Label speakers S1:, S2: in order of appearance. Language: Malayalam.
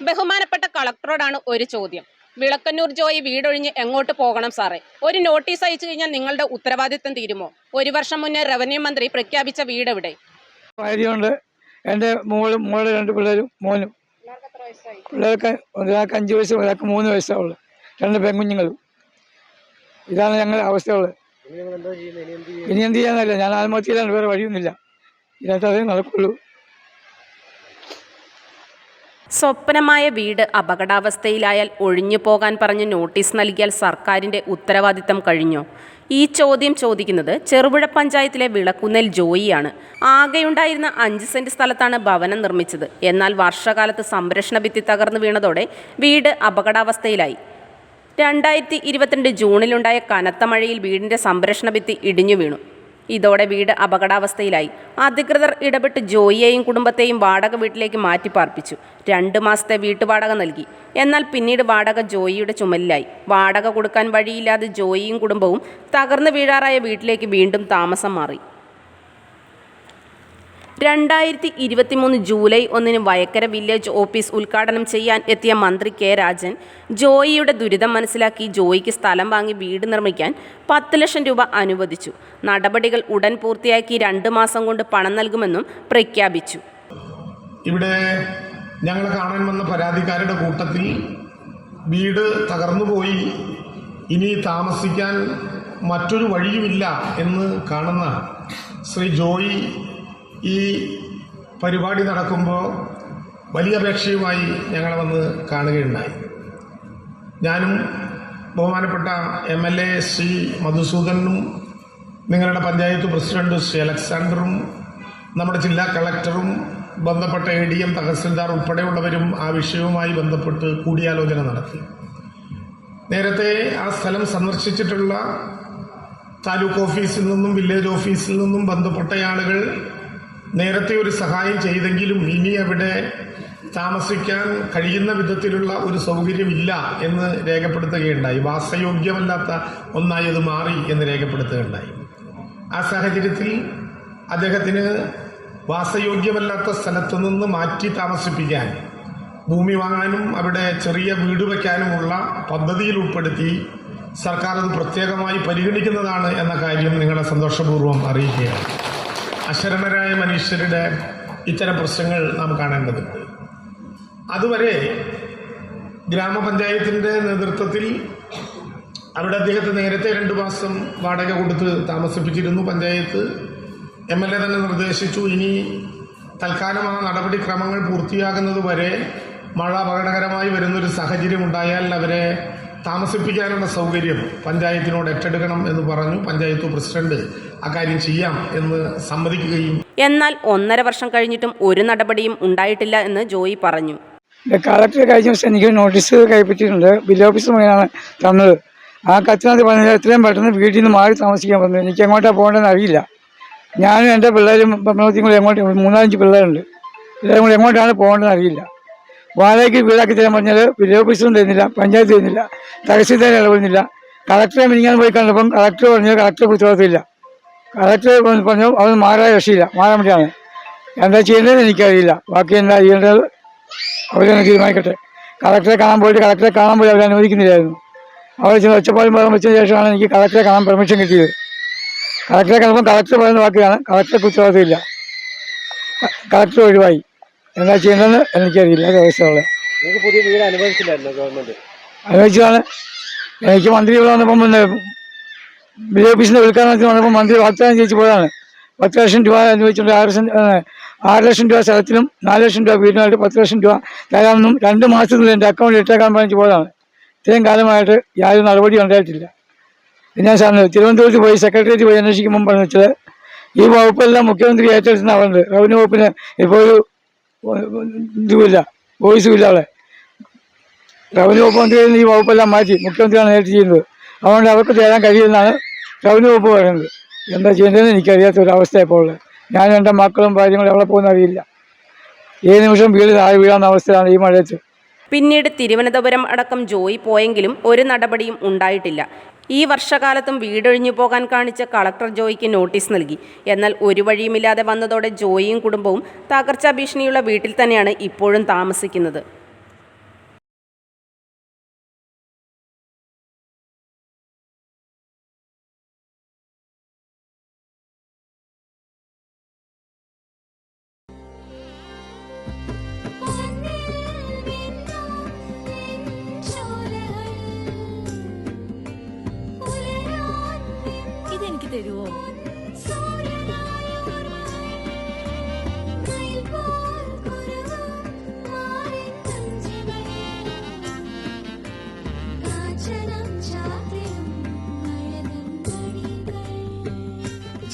S1: ബഹുമാനപ്പെട്ട കളക്ടറോടാണ് ഒരു ചോദ്യം. വിളക്കന്നൂർ ജോയി വീടൊഴിഞ്ഞ് എങ്ങോട്ട് പോകണം സാറേ? ഒരു നോട്ടീസ് അയച്ചു കഴിഞ്ഞാൽ നിങ്ങളുടെ ഉത്തരവാദിത്തം തീരുമോ? ഒരു വർഷം മുന്നേ റവന്യൂ മന്ത്രി പ്രഖ്യാപിച്ച വീട് എവിടെ?
S2: ഭാര്യയുണ്ട് എന്റെ മോളും മോളുടെ രണ്ട് പിള്ളേരും മോനും. പിള്ളേർക്ക് ഒരാൾക്ക് അഞ്ച് വയസ്സും ഒരാൾക്ക് മൂന്ന് വയസ്സാവുള്ളു രണ്ട് പെൺകുഞ്ഞുങ്ങളും. ഇതാണ് ഞങ്ങളുടെ അവസ്ഥയുള്ളത്. ഇനി എന്ത് ചെയ്യാനല്ല ഞാൻ ആത്മഹത്യയിലാണ്. വേറെ വഴിയൊന്നുമില്ല. ഇതിനകത്ത് അതേ നടക്കുള്ളൂ.
S1: സ്വപ്നമായ വീട് അപകടാവസ്ഥയിലായാൽ ഒഴിഞ്ഞു പോകാൻ പറഞ്ഞ് നോട്ടീസ് നൽകിയാൽ സർക്കാരിന്റെ ഉത്തരവാദിത്തം കഴിഞ്ഞോ. ഈ ചോദ്യം ചോദിക്കുന്നത് ചെറുപുഴ പഞ്ചായത്തിലെ വിളക്കുന്നൽ ജോയിയാണ്. ആകെയുണ്ടായിരുന്ന അഞ്ച് സെന്റ് സ്ഥലത്താണ് ഭവനം നിർമ്മിച്ചത്. എന്നാൽ വർഷകാലത്ത് സംരക്ഷണ ഭിത്തി തകർന്നു വീണതോടെ വീട് അപകടാവസ്ഥയിലായി. രണ്ടായിരത്തി ഇരുപത്തിരണ്ട് ജൂണിലുണ്ടായ കനത്ത മഴയിൽ വീടിന്റെ സംരക്ഷണ ഭിത്തി ഇടിഞ്ഞു വീണു. ഇതോടെ വീട് അപകടാവസ്ഥയിലായി. അധികൃതർ ഇടപെട്ട് ജോയിയെയും കുടുംബത്തെയും വാടക വീട്ടിലേക്ക് മാറ്റി പാർപ്പിച്ചു രണ്ട് മാസത്തെ വീട്ടുവാടക നൽകി. എന്നാൽ പിന്നീട് വാടക ജോയിയുടെ ചുമലിലായി. വാടക കൊടുക്കാൻ വഴിയില്ലാതെ ജോയിയും കുടുംബവും തകർന്നു വീഴാറായ വീട്ടിലേക്ക് വീണ്ടും താമസം മാറി. രണ്ടായിരത്തി ഇരുപത്തിമൂന്ന് ജൂലൈ ഒന്നിന് വയക്കര വില്ലേജ് ഓഫീസ് ഉദ്ഘാടനം ചെയ്യാൻ എത്തിയ മന്ത്രി കെ രാജൻ ജോയിയുടെ ദുരിതം മനസ്സിലാക്കി ജോയിക്ക് സ്ഥലം വാങ്ങി വീട് നിർമ്മിക്കാൻ പത്ത് ലക്ഷം രൂപ അനുവദിച്ചു. നടപടികൾ ഉടൻ പൂർത്തിയാക്കി രണ്ട് മാസം കൊണ്ട് പണം നൽകുമെന്നും പ്രഖ്യാപിച്ചു.
S3: ഇവിടെ ഞങ്ങൾ കാണാൻ വന്ന പരാതിക്കാരുടെ കൂട്ടത്തിൽ വീട് തകർന്നുപോയി ഇനി താമസിക്കാൻ മറ്റൊരു വഴിയുമില്ല എന്ന് കാണുന്ന ശ്രീ ജോയി ഈ പരിപാടി നടക്കുമ്പോൾ വലിയ അപേക്ഷയുമായി ഞങ്ങളെ വന്ന് കാണുകയുണ്ടായി. ഞാനും ബഹുമാനപ്പെട്ട എം എൽ എ ശ്രീ മധുസൂദനും നിങ്ങളുടെ പഞ്ചായത്ത് പ്രസിഡന്റ് ശ്രീ അലക്സാണ്ടറും നമ്മുടെ ജില്ലാ കളക്ടറും ബന്ധപ്പെട്ട എ ഡി എം തഹസിൽദാർ ഉൾപ്പെടെയുള്ളവരും ആ വിഷയവുമായി ബന്ധപ്പെട്ട് കൂടിയാലോചന നടത്തി. നേരത്തെ ആ സ്ഥലം സന്ദർശിച്ചിട്ടുള്ള താലൂക്ക് ഓഫീസിൽ നിന്നും വില്ലേജ് ഓഫീസിൽ നിന്നും ബന്ധപ്പെട്ട ആളുകൾ നേരത്തെ ഒരു സഹായം ചെയ്തെങ്കിലും ഇനി അവിടെ താമസിക്കാൻ കഴിയുന്ന വിധത്തിലുള്ള ഒരു സൗകര്യമില്ല എന്ന് രേഖപ്പെടുത്തുകയുണ്ടായി. വാസയോഗ്യമല്ലാത്ത ഒന്നായി അത് മാറി എന്ന് രേഖപ്പെടുത്തുകയുണ്ടായി. ആ സാഹചര്യത്തിൽ അദ്ദേഹത്തിന് വാസയോഗ്യമല്ലാത്ത സ്ഥലത്തു നിന്ന് മാറ്റി താമസിപ്പിക്കാൻ ഭൂമി വാങ്ങാനും അവിടെ ചെറിയ വീട് വയ്ക്കാനുമുള്ള പദ്ധതിയിൽ ഉൾപ്പെടുത്തി സർക്കാർ അത് പ്രത്യേകമായി പരിഗണിക്കുന്നതാണ് എന്ന കാര്യം നിങ്ങളെ സന്തോഷപൂർവം അറിയിക്കുകയാണ്. അശരണരായ മനുഷ്യരുടെ ഇത്തരം പ്രശ്നങ്ങൾ നാം കാണേണ്ടതുണ്ട്. അതുവരെ ഗ്രാമപഞ്ചായത്തിന്റെ നേതൃത്വത്തിൽ അവിടെ അദ്ദേഹത്തെ നേരത്തെ രണ്ട് മാസം വാടക കൊടുത്ത് താമസിപ്പിച്ചിരുന്നു പഞ്ചായത്ത്. എം എൽ എ തന്നെ നിർദ്ദേശിച്ചു ഇനി തൽക്കാലം ആ നടപടിക്രമങ്ങൾ പൂർത്തിയാകുന്നത് വരെ മഴ അപകടകരമായി വരുന്നൊരു സാഹചര്യം ഉണ്ടായാൽ അവരെ താമസിപ്പിക്കാനുള്ള സൗകര്യം പഞ്ചായത്തിനോട് ഏറ്റെടുക്കണം എന്ന് പറഞ്ഞു പഞ്ചായത്ത് പ്രസിഡന്റ് അക്കാര്യം ചെയ്യാം എന്ന് സമ്മതിക്കുകയും
S1: എന്നാൽ ഒന്നര വർഷം കഴിഞ്ഞിട്ടും ഒരു നടപടിയും ഉണ്ടായിട്ടില്ല എന്ന് ജോയി പറഞ്ഞു.
S2: കളക്ടർ കഴിഞ്ഞ ദിവസം എനിക്ക് നോട്ടീസ് കൈപ്പറ്റിയിട്ടുണ്ട്. ബില്ല് ഓഫീസ് മുഖേനാണ് തന്നത്. ആ കത്തിനകത്ത് പറഞ്ഞത് എത്രയും പെട്ടെന്ന് വീട്ടിൽ നിന്ന് മാറി താമസിക്കാൻ പറഞ്ഞു. എനിക്ക് എങ്ങോട്ടാണ് പോകേണ്ടതെന്ന് അറിയില്ല. ഞാനും എന്റെ പിള്ളേരും പ്രമോദയും കൂടി എങ്ങോട്ട് മൂന്നാലഞ്ച് പിള്ളേരുണ്ട്. എല്ലാവരും കൂടി എങ്ങോട്ടാണ് പോകേണ്ടതെന്ന് അറിയില്ല. വാടകയ്ക്ക് വീടാക്കി തരാൻ പറഞ്ഞാൽ വില്ലേജ് ഓഫീസറും തരുന്നില്ല പഞ്ചായത്ത് തരുന്നില്ല തഹസീൽദാർ ഇടപെടുന്നില്ല കളക്ടറെ മിനിങ്ങാൻ പോയി കണ്ടപ്പം കളക്ടർ പറഞ്ഞു കളക്ടറെ ഉത്തരവാദിത്തമില്ല കളക്ടർ പറഞ്ഞു അത് മാറാൻ രക്ഷയില്ല മാറാൻ വേണ്ടിയാണ്. എന്താ ചെയ്യേണ്ടതെന്ന് എനിക്കറിയില്ല. ബാക്കി എന്താ ചെയ്യേണ്ടത് അവരൊന്ന് തീരുമാനിക്കട്ടെ. കളക്ടറെ കാണാൻ പോയിട്ട് കളക്ടറെ കാണാൻ പോയി അവർ അനുവദിക്കുന്നില്ലായിരുന്നു. അവിടെ ചെന്ന് ഒച്ചപ്പാടും പറഞ്ഞു വെച്ചതിന് ശേഷമാണ് എനിക്ക് കളക്ടറെ കാണാൻ പെർമിഷൻ കിട്ടിയത്. കളക്ടറെ കണ്ടപ്പോൾ കളക്ടർ പറയുന്ന ബാക്കിയാണ് കളക്ടറെ ഉത്തരവാദിത്തമില്ല ക- കളക്ടർ ഒഴിവായി. എന്താ ചെയ്യേണ്ടതെന്ന് എനിക്കറിയില്ല അവസ്ഥയുള്ള
S4: നിങ്ങൾക്ക് പുതിയ വീട് അനുവദിച്ചില്ലായിരുന്നു ഗവൺമെന്റ്
S2: അനുവദിച്ചതാണ് എനിക്ക് മന്ത്രി ഇവിടെ വന്നപ്പം പിന്നെ വില്ലേജ് ഓഫീസിന്റെ ഉദ്ഘാടനത്തിന് വന്നപ്പോൾ മന്ത്രി വാഗ്ദാനം ചെയ്യിച്ച് പോയതാണ്. പത്ത് ലക്ഷം രൂപ അനുവദിച്ചുകൊണ്ട് ആറ് ലക്ഷം ആറ് ലക്ഷം രൂപ സ്ഥലത്തിനും നാല് ലക്ഷം രൂപ വീടിനായിട്ട് പത്ത് ലക്ഷം രൂപ തരാമെന്നും രണ്ട് മാസത്തിനുള്ളിൽ എന്റെ അക്കൗണ്ടിൽ ഇട്ടേക്കാൻ പറഞ്ഞു പോയതാണ്. ഇത്രയും കാലമായിട്ട് യാതൊരു നടപടി ഉണ്ടായിട്ടില്ല. പിന്നെ ഞാൻ സാറിന് തിരുവനന്തപുരത്ത് പോയി സെക്രട്ടേറിയറ്റ് പോയി അന്വേഷിക്കുമ്പോൾ പറഞ്ഞു വെച്ചത് ഈ വകുപ്പെല്ലാം മുഖ്യമന്ത്രി ഏറ്റെടുത്തുന്ന അവരുണ്ട് റവന്യൂ വകുപ്പിന് ഇപ്പോൾ ഒരു ഇതുമില്ല. വോയിസും ഇല്ല അവിടെ. റവന്യൂ വകുപ്പ് മന്ത്രി ഈ വകുപ്പെല്ലാം മാറ്റി. മുഖ്യമന്ത്രിയാണ് നേരിട്ട് ചെയ്യുന്നത്. അതുകൊണ്ട് അവർക്ക് തരാൻ കഴിയുമെന്നാണ് റവന്യൂ വകുപ്പ് പറയുന്നത്. എന്താ ചെയ്യേണ്ടതെന്ന് എനിക്കറിയാത്ത ഒരു ഇപ്പോൾ ഉള്ളത്. ഞാൻ എന്റെ മക്കളും ഭാര്യങ്ങളും എവിടെ പോകുന്ന അറിയില്ല. ഏത് നിമിഷം വീട് താഴെ വീഴാവുന്ന അവസ്ഥയാണ് ഈ മഴയത്ത്.
S1: പിന്നീട് തിരുവനന്തപുരം അടക്കം ജോയി പോയെങ്കിലും ഒരു നടപടിയും ഉണ്ടായിട്ടില്ല. ഈ വർഷകാലത്തും വീടൊഴിഞ്ഞു പോകാൻ കാണിച്ച കളക്ടർ ജോയിക്ക് നോട്ടീസ് നൽകി. എന്നാൽ ഒരു വഴിയുമില്ലാതെ വന്നതോടെ ജോയിയും കുടുംബവും തകർച്ചാ ഭീഷണിയുള്ള വീട്ടിൽ തന്നെയാണ് ഇപ്പോഴും താമസിക്കുന്നത്.